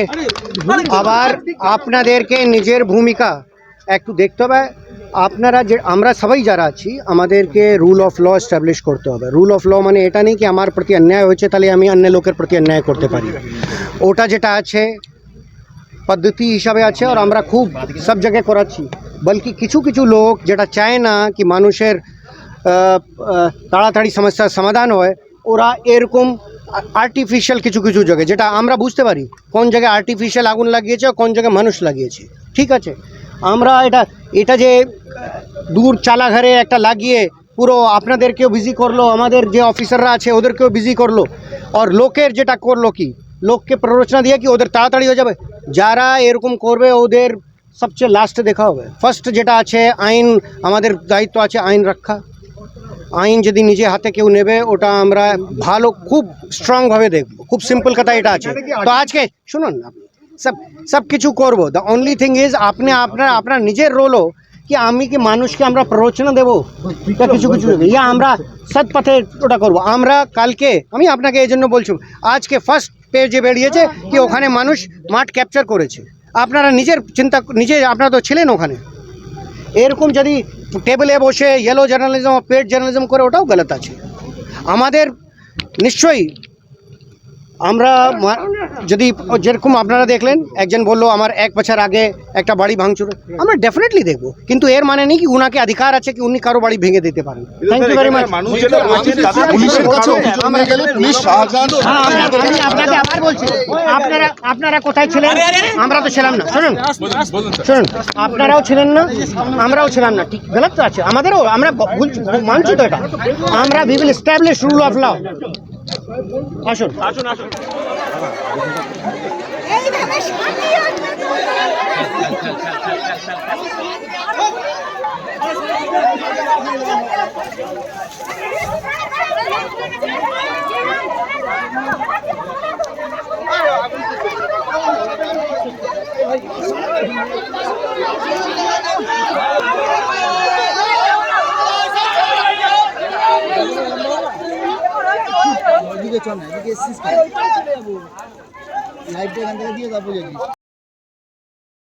আপনাদেরকে আবার আপনাদেরকে নিজের ভূমিকা একটু দেখতে হবে। আপনারা যে আমরা সবাই যারা আছি আমাদেরকে রুল অফ ল এস্টাবলিশ করতে হবে। রুল অফ ল মানে এটা নেই কি আমার প্রতি অন্যায় হয়েছে তাহলে আমি অন্য লোকের প্রতি অন্যায় করতে পারি। ওটা যেটা আছে পদ্ধতি হিসাবে আছে আর আমরা খুব সব জায়গায় করাচ্ছি। বলকি কিছু কিছু লোক যেটা চায় না কি মানুষের আহ, আহ, তাড়াতাড়ি সমস্যার সমাধান হয় ওরা এরকম আর্টিফিশিয়াল কিছু কিছু জায়গায়, যেটা আমরা বুঝতে পারি কোন জায়গায় আর্টিফিশিয়াল আগুন লাগিয়েছে কোন জায়গায় মানুষ লাগিয়েছে। ঠিক আছে? আমরা এটা এটা যে দূর চালাঘরে একটা লাগিয়ে পুরো আপনাদেরকেও বিজি করল, আমাদের যে অফিসাররা আছে ওদেরকেও বিজি করল, আর লোকের যেটা করল কি, লোককে প্ররোচনা দিয়ে কি ওদের তাড়াতাড়ি হয়ে যাবে? যারা এরকম করবে, ওদের সবচেয়ে লাস্টে দেখা হবে। ফার্স্ট যেটা আছে, আইন, আমাদের দায়িত্ব আছে আইন রক্ষা। আইন যদি নিজে হাতে কেউ নেবে ওটা আমরা ভালো খুব স্ট্রংভাবে দেখব। খুব সিম্পল কথা এটা আছে। তো আজকে শুনুন আপনি সব সব কিছু করব। দ্য অনলি থিং ইজ আপনি আপনার আপনার নিজের রোলও কি আমি কি মানুষকে আমরা প্ররোচনা দেবো? তা কিছু কিছু ইয়া আমরা সৎ পথে ওটা করব। আমরা কালকে আমি আপনাকে এই জন্য বলছি আজকে ফার্স্ট পেজে বেরিয়েছে কি ওখানে মানুষ মাঠ ক্যাপচার করেছে। আপনারা নিজের চিন্তা নিজে আপনারা তো ছিলেন ওখানে। এরকম যদি টেবিলে বসে ইয়েলো জার্নালিজম পেড জার্নালিজম করে ওটাও গলত আছে। আমাদের নিশ্চয়ই আমরা যদি যেরকম আপনারা দেখলেন একজন বলল আমার এক বছর আগে একটা বাড়ি ভাঙচুর আমরা ডেফিনেটলি দেখব। কিন্তু এর মানে নেই কি উনাকে অধিকার আছে কি উনি কারও বাড়ি ভেঙে দিতে পারেন। থ্যাংক ইউ ভেরি মাচ আমি আপনাকে আবার বলছি আপনারা আপনারা কোথায় ছিলেন? আমরা তো ছিলাম না। শুনুন শুনুন আপনারাও ছিলেন না আমরাও ছিলাম না। ঠিক গলত তো আছে। আমাদেরও আমরা মানছি তো এটা। আমরা will establish rule of law আসুন। এইভাবে শান্তি আসবে এদিকে চল না এদিকে এসছিস লাইভটা এখান থেকে দিয়ে তারপর যাবি।